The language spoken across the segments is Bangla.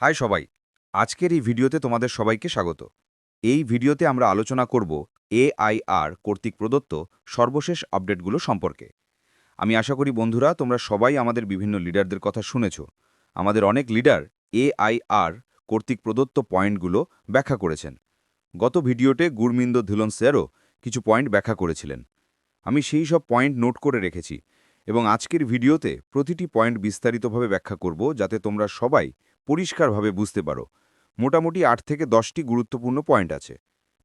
হাই সবাই, আজকের এই ভিডিওতে তোমাদের সবাইকে স্বাগত। এই ভিডিওতে আমরা আলোচনা করব এআইআর কর্তৃক প্রদত্ত সর্বশেষ আপডেটগুলো সম্পর্কে। আমি আশা করি বন্ধুরা তোমরা সবাই আমাদের বিভিন্ন লিডারদের কথা শুনেছ। আমাদের অনেক লিডার এআইআর কর্তৃক প্রদত্ত পয়েন্টগুলো ব্যাখ্যা করেছেন। গত ভিডিওতে গুরমিন্দ ধুলন স্যারও কিছু পয়েন্ট ব্যাখ্যা করেছিলেন। আমি সেই সব পয়েন্ট নোট করে রেখেছি এবং আজকের ভিডিওতে প্রতিটি পয়েন্ট বিস্তারিতভাবে ব্যাখ্যা করব যাতে তোমরা সবাই পরিষ্কারভাবে বুঝতে পারো। মোটামুটি আট থেকে দশটি গুরুত্বপূর্ণ পয়েন্ট আছে।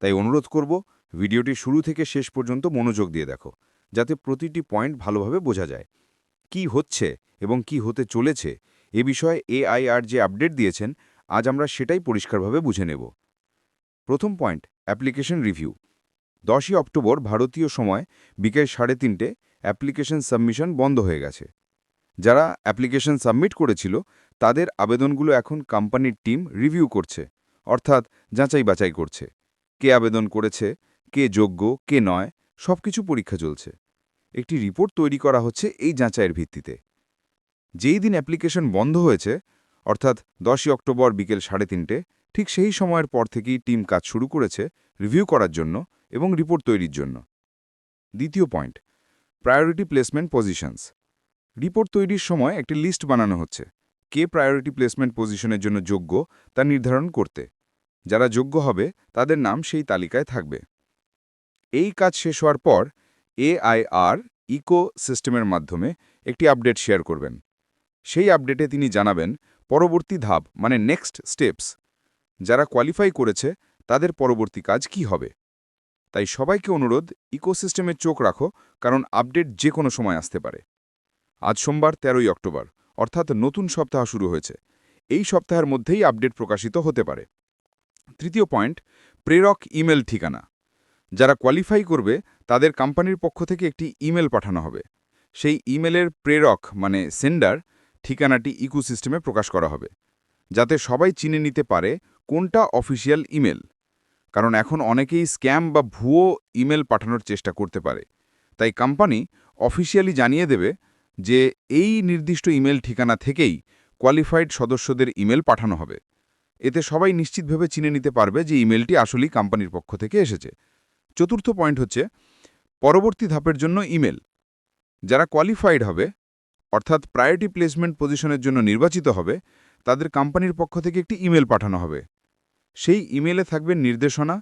তাই অনুরোধ করব, ভিডিওটি শুরু থেকে শেষ পর্যন্ত মনোযোগ দিয়ে দেখো, যাতে প্রতিটি পয়েন্ট ভালোভাবে বোঝা যায়। কি হচ্ছে এবং কি হতে চলেছে এ বিষয়ে এআইআর যে আপডেট দিয়েছেন, আজ আমরা সেটাই পরিষ্কারভাবে বুঝে নেব। প্রথম পয়েন্ট, অ্যাপ্লিকেশন রিভিউ। দশই অক্টোবর ভারতীয় সময় বিকেল সাড়ে তিনটে, অ্যাপ্লিকেশন সাবমিশন বন্ধ হয়ে গেছে। যারা অ্যাপ্লিকেশন সাবমিট করেছিল, তাদের আবেদনগুলো এখন কোম্পানির টিম রিভিউ করছে, অর্থাৎ যাচাই বাছাই করছে। কে আবেদন করেছে, কে যোগ্য, কে নয়, সবকিছু পরীক্ষা চলছে। একটি রিপোর্ট তৈরি করা হচ্ছে এই যাচাইয়ের ভিত্তিতে। যেই দিন অ্যাপ্লিকেশন বন্ধ হয়েছে, অর্থাৎ দশই অক্টোবর বিকেল সাড়ে তিনটে, ঠিক সেই সময়ের পর থেকেই টিম কাজ শুরু করেছে রিভিউ করার জন্য এবং রিপোর্ট তৈরির জন্য। দ্বিতীয় point, priority placement positions. Report তৈরির সময় একটি লিস্ট বানানো হচ্ছে। কে প্রায়োরিটি প্লেসমেন্ট পজিশনের জন্য যোগ্য তা নির্ধারণ করতে। যারা যোগ্য হবে, তাদের নাম সেই তালিকায় থাকবে। এই কাজ শেষ হওয়ার পর এআইআর ইকো সিস্টেমের মাধ্যমে একটি আপডেট শেয়ার করবেন। সেই আপডেটে তিনি জানাবেন, পরবর্তী ধাপ মানে নেক্সট স্টেপস। যারা কোয়ালিফাই করেছে, তাদের পরবর্তী কাজ কি হবে? তাই সবাইকে অনুরোধ, ইকোসিস্টেমে চোখ রাখো, কারণ আপডেট যে কোনো সময় আসতে পারে। আজ সোমবার তেরোই অক্টোবর, অর্থাৎ নতুন সপ্তাহ শুরু হয়েছে। এই সপ্তাহের মধ্যেই আপডেট প্রকাশিত হতে পারে। তৃতীয় পয়েন্ট, প্রেরক ইমেল ঠিকানা। যারা কোয়ালিফাই করবে, তাদের কোম্পানির পক্ষ থেকে একটি ইমেল পাঠানো হবে। সেই ইমেলের প্রেরক মানে সেন্ডার ঠিকানাটি ইকোসিস্টেমে প্রকাশ করা হবে। যাতে সবাই চিনে নিতে পারে কোনটা অফিসিয়াল ইমেল। কারণ এখন অনেকেই স্ক্যাম বা ভুয়ো ইমেল পাঠানোর চেষ্টা করতে পারে। তাই কোম্পানি অফিসিয়ালি জানিয়ে দেবে যে এই নির্দিষ্ট ইমেল ঠিকানা থেকেই কোয়ালিফাইড সদস্যদের ইমেল পাঠানো হবে। এতে সবাই নিশ্চিতভাবে চিনে নিতে পারবে যে ইমেলটি আসলেই কোম্পানির পক্ষ থেকে এসেছে। চতুর্থ পয়েন্ট হচ্ছে, পরবর্তী ধাপের জন্য ইমেল। যারা কোয়ালিফাইড হবে, অর্থাৎ প্রায়োরিটি প্লেসমেন্ট পজিশনের জন্য নির্বাচিত হবে, তাদের কোম্পানির পক্ষ থেকে একটি ইমেল পাঠানো হবে। সেই ইমেলে থাকবে নির্দেশনা